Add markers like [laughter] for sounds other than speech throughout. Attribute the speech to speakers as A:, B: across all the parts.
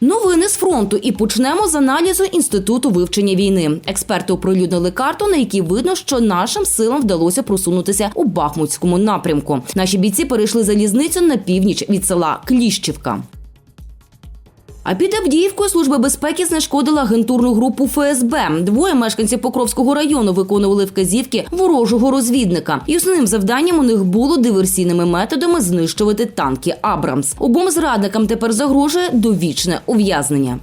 A: Новини з фронту і почнемо з аналізу інституту вивчення війни. Експерти оприлюднили карту, на якій видно, що нашим силам вдалося просунутися у Бахмутському напрямку. Наші бійці перейшли залізницю на північ від села Кліщівка. А під Авдіївкою Служба безпеки знешкодила агентурну групу ФСБ. Двоє мешканців Покровського району виконували вказівки ворожого розвідника. І основним завданням у них було диверсійними методами знищувати танки Абрамс. Обом зрадникам тепер загрожує довічне ув'язнення.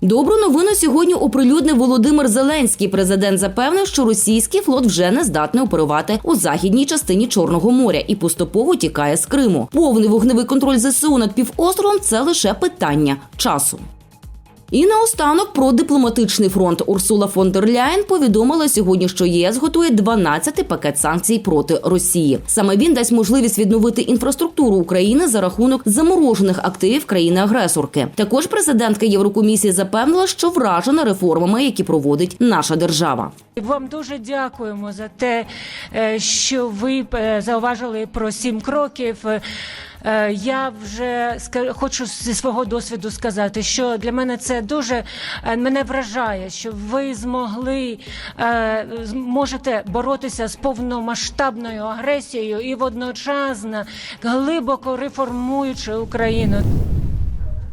A: Добру новину сьогодні оприлюднив Володимир Зеленський. Президент запевнив, що російський флот вже не здатний оперувати у західній частині Чорного моря і поступово тікає з Криму. Повний вогневий контроль ЗСУ над півостровом це лише питання часу. І наостанок про дипломатичний фронт Урсула фон дер Ляєн повідомила сьогодні, що ЄС готує 12-й пакет санкцій проти Росії. Саме він дасть можливість відновити інфраструктуру України за рахунок заморожених активів країни-агресорки. Також президентка Єврокомісії запевнила, що вражена реформами, які проводить наша держава.
B: Вам дуже дякуємо за те, е, що ви е, зауважили про сім кроків. Е, Я вже хочу зі свого досвіду сказати, що для мене це дуже е, мене вражає, що ви змогли е, можете боротися з повномасштабною агресією і водночасно глибоко реформуючи Україну.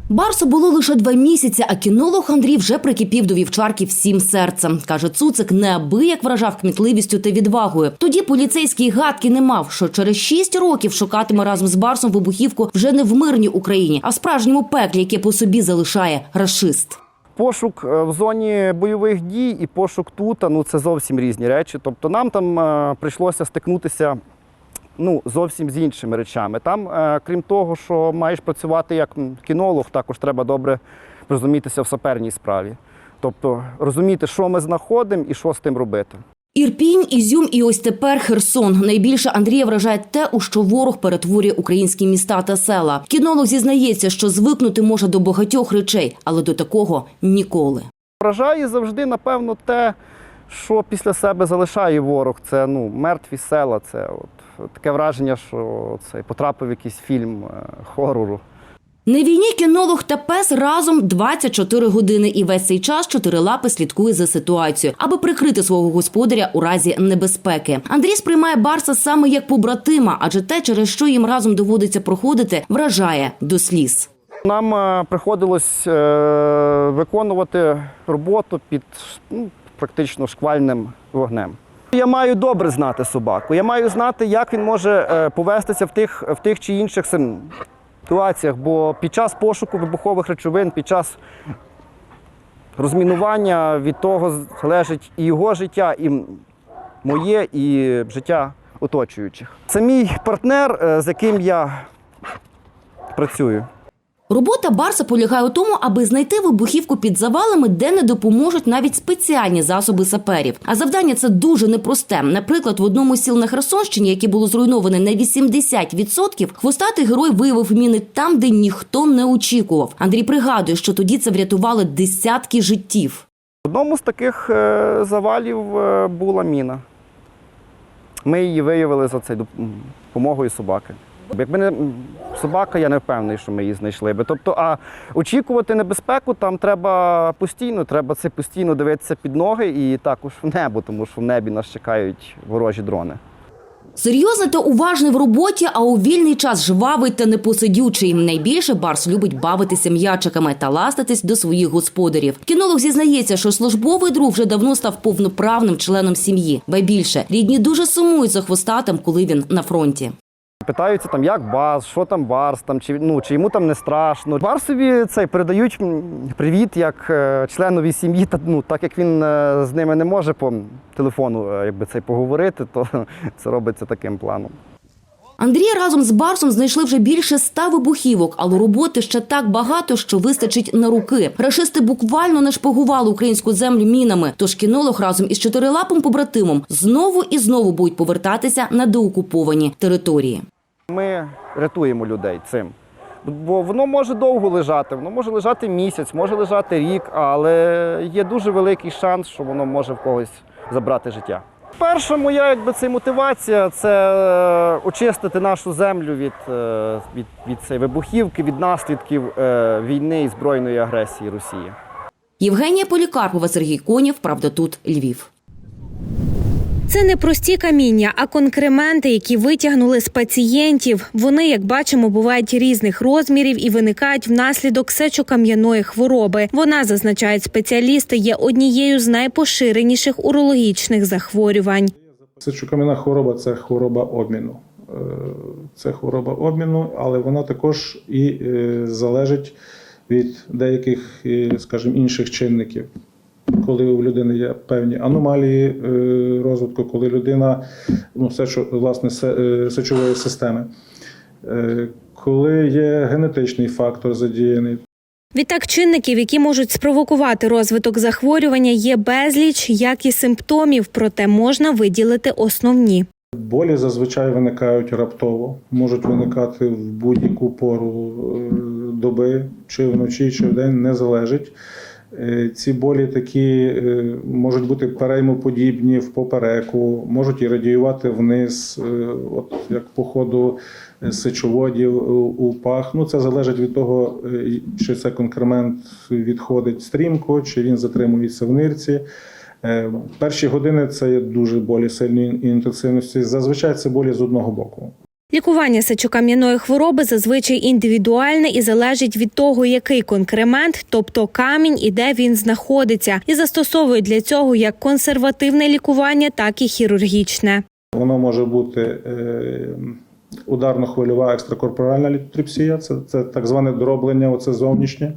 A: Барсу було лише два місяці, а кінолог Андрій вже прикипів до вівчарки всім серцем. Каже, цуцик неабияк вражав кмітливістю та відвагою. Тоді поліцейський гадки не мав, що через шість років шукатиме разом з Барсом вибухівку вже не в мирній Україні, а в справжньому пеклі, яке по собі залишає рашист.
C: Пошук е, в зоні бойових дій і пошук тут ну це зовсім різні речі. Тобто нам там е, прийшлося стикнутися ну, зовсім з іншими речами. Там, е, крім того, що маєш працювати як кінолог, також треба добре розумітися в саперній справі. Тобто розуміти, що ми знаходимо і що з тим робити.
A: Ірпінь, Ізюм і ось тепер Херсон. Найбільше Андрія вражає те, у що ворог перетворює українські міста та села. Кінолог зізнається, що звикнути може до багатьох речей, але до такого ніколи.
C: Вражає завжди, напевно, те, що після себе залишає ворог. Це ну, мертві села. Це от, таке враження, що це потрапив в якийсь фільм е, хорору.
A: На війні кінолог та пес разом 24 години, і весь цей час чотирилапи слідкує за ситуацією, аби прикрити свого господаря у разі небезпеки. Андрій сприймає Барса саме як побратима, адже те, через що їм разом доводиться проходити, вражає до сліз.
C: Нам е, приходилось е, виконувати роботу під ну, практично шквальним вогнем. Я маю добре знати собаку. Я маю знати, як він може е, повестися в тих, в тих чи інших ситуаціях, бо під час пошуку вибухових речовин, під час розмінування від того залежить і його життя, і моє, і життя оточуючих. Це мій партнер, е, з яким я працюю.
A: Робота Барса полягає у тому, аби знайти вибухівку під завалами, де не допоможуть навіть спеціальні засоби саперів. А завдання це дуже непросте. Наприклад, в одному з сіл на Херсонщині, яке було зруйноване на 80%, хвостатий герой виявив міни там, де ніхто не очікував. Андрій пригадує, що тоді це врятувало десятки життів.
C: В одному з таких е, завалів е, була міна. Ми її виявили за це допомогою собаки. Якби не собака, я не впевнений, що ми її знайшли би. Тобто, а очікувати небезпеку там треба постійно, треба це постійно дивитися під ноги і також в небо, тому що в небі нас чекають ворожі дрони.
A: Серйозний та уважний в роботі, а у вільний час жвавий та непосидючий. Найбільше Барс любить бавитися м'ячиками та ластитись до своїх господарів. Кінолог зізнається, що службовий друг вже давно став повноправним членом сім'ї. Ба більше рідні дуже сумують за хвостатим, коли він на фронті.
C: Питаються там, як Барс, що там Барс, там, чи, ну, чи йому там не страшно. Барсові цей передають привіт як е, членові сім'ї, та, ну, так як він е, з ними не може по телефону е, якби, цей, поговорити, то [laughs] це робиться таким планом.
A: Андрій разом з Барсом знайшли вже більше ста вибухівок, але роботи ще так багато, що вистачить на руки. Рашисти буквально нашпигували українську землю мінами. Тож кінолог разом із чотирилапим побратимом знову і знову будуть повертатися на деокуповані території.
C: Ми рятуємо людей цим. Бо воно може довго лежати, воно може лежати місяць, може лежати рік, але є дуже великий шанс, що воно може в когось забрати життя. Перша моя якби, це мотивація це е, очистити нашу землю від, е, від, від цієї вибухівки, від наслідків е, війни і збройної агресії Росії.
A: Євгенія Полікарпова, Сергій Конєв. Правда, тут Львів.
D: Це не прості каміння, а конкременти, які витягнули з пацієнтів. Вони, як бачимо, бувають різних розмірів і виникають внаслідок сечокам'яної хвороби. Вона, зазначають спеціалісти, є однією з найпоширеніших урологічних захворювань.
E: Сечокам'яна хвороба це хвороба обміну. Е, Це хвороба обміну, але вона також і е, залежить від деяких, е, скажімо, інших чинників. Коли у людини є певні аномалії е, розвитку, коли людина ну, сечо, власне, е, сечової системи, Е, коли є генетичний фактор задіяний,
D: Відтак, чинників, які можуть спровокувати розвиток захворювання, є безліч, як і симптомів, проте можна виділити основні.
E: Болі зазвичай виникають раптово, можуть виникати в будь-яку пору доби, чи вночі, чи вдень, не залежить. Е, Ці болі такі е, можуть бути переймоподібні в попереку, можуть і радіювати вниз, е, от як по ходу сечоводів у- пах. Ну, це залежить від того, чи це конкремент відходить стрімко, чи він затримується в нирці. Перші години це є дуже болі сильної інтенсивності. Зазвичай це болі з одного боку.
D: Лікування сечокам'яної хвороби зазвичай індивідуальне і залежить від того, який конкремент, тобто камінь і де він знаходиться, і застосовують для цього як консервативне лікування, так і хірургічне.
E: Воно може бути е, ударно-хвильова екстракорпоральна літотріпсія, це, це так зване дроблення, оце зовнішнє.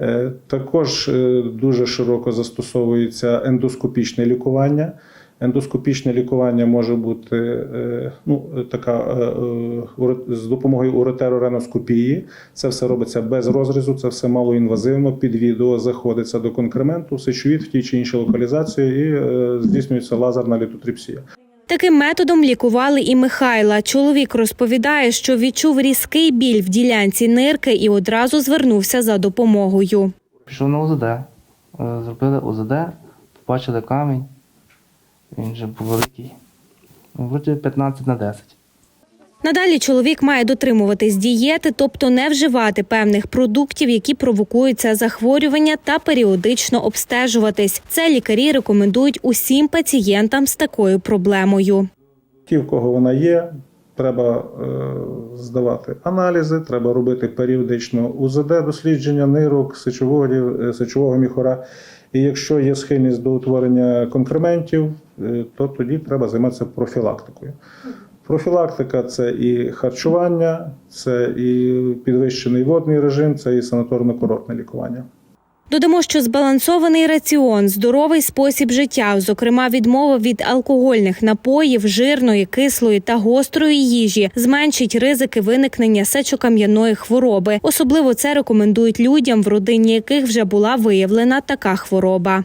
E: Е, Також е, дуже широко застосовується ендоскопічне лікування. Ендоскопічне лікування може бути е, ну, така е, е, з допомогою уретерореноскопії. Це все робиться без розрізу, це все малоінвазивно. Під відео заходиться до конкременту, сечовід в тій чи іншій локалізації і здійснюється лазерна літотріпсія.
D: Таким методом лікували і Михайла. Чоловік розповідає, що відчув різкий біль в ділянці нирки і одразу звернувся за допомогою.
F: Пішов на УЗД. Е, Зробили УЗД, побачили камінь. Він вже був великий. Ну, Вроді 15 на 10.
D: Надалі чоловік має дотримуватись дієти, тобто не вживати певних продуктів, які провокують це захворювання, та періодично обстежуватись. Це лікарі рекомендують усім пацієнтам з такою проблемою.
E: Ті, в кого вона є, треба е, здавати аналізи, треба робити періодично УЗД, дослідження нирок, сечоводів, е, сечового міхора. І якщо є схильність до утворення конкрементів, то тоді треба займатися профілактикою. Профілактика це і харчування, це і підвищений водний режим, це і санаторно-курортне лікування.
D: Додамо, що збалансований раціон, здоровий спосіб життя, зокрема відмова від алкогольних напоїв, жирної, кислої та гострої їжі, зменшить ризики виникнення сечокам'яної хвороби. Особливо це рекомендують людям, в родині яких вже була виявлена така хвороба.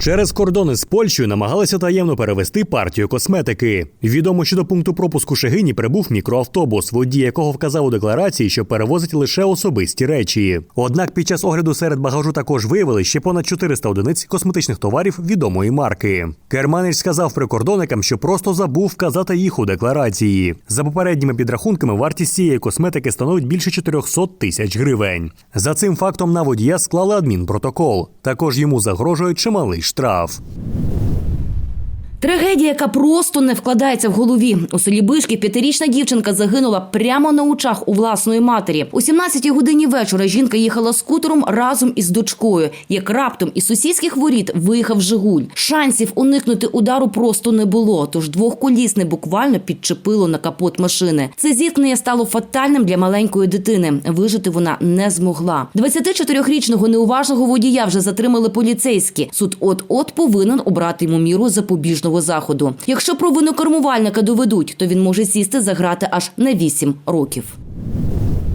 G: Через кордони з Польщею намагалися таємно перевести партію косметики. Відомо, що до пункту пропуску Шегині прибув мікроавтобус, водій якого вказав у декларації, що перевозить лише особисті речі. Однак під час огляду серед багажу також виявили ще понад 400 одиниць косметичних товарів відомої марки. Керманич сказав прикордонникам, що просто забув вказати їх у декларації. За попередніми підрахунками, вартість цієї косметики становить більше 400 тисяч гривень. За цим фактом на водія склали адмінпротокол. Також йому загрожує чималий штраф.
A: Трагедія, яка просто не вкладається в голові. У селі Бишків п'ятирічна дівчинка загинула прямо на очах у власної матері. У 17-й годині вечора жінка їхала скутером разом із дочкою. Як раптом із сусідських воріт виїхав Жигуль. Шансів уникнути удару просто не було. Тож двохколісне буквально підчепило на капот машини. Це зіткнення стало фатальним для маленької дитини. Вижити вона не змогла. 24-річного неуважного водія вже затримали поліцейські. Суд от-от повинен обрати йому міру запобіжного заходу. Якщо провину кормувальника доведуть, то він може сісти за грати аж на 8 років.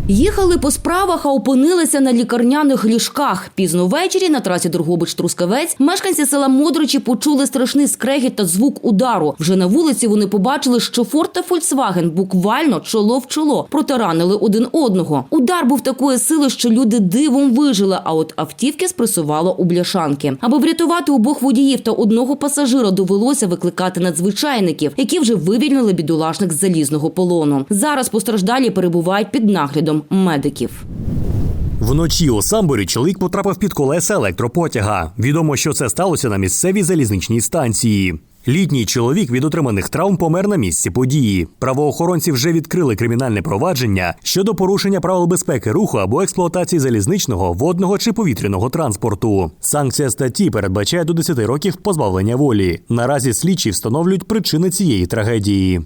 A: Їхали по справах, а опинилися на лікарняних ліжках. Пізно ввечері на трасі Дрогобич-Трускавець мешканці села Модричі почули страшний скрегіт та звук удару. Вже на вулиці вони побачили, що Форд та Фольксваген буквально чоло в чоло протаранили один одного. Удар був такої сили, що люди дивом вижили, а от автівки спресувало у бляшанки. Аби врятувати обох водіїв та одного пасажира, довелося викликати надзвичайників, які вже вивільнили бідолашник з залізного полону. Зараз постраждалі перебувають під наглядом медиків.
G: Вночі у Самборі чоловік потрапив під колеса електропотяга. Відомо, що це сталося на місцевій залізничній станції. Літній чоловік від отриманих травм помер на місці події. Правоохоронці вже відкрили кримінальне провадження щодо порушення правил безпеки руху або експлуатації залізничного, водного чи повітряного транспорту. Санкція статті передбачає до 10 років позбавлення волі. Наразі слідчі встановлюють причини цієї трагедії.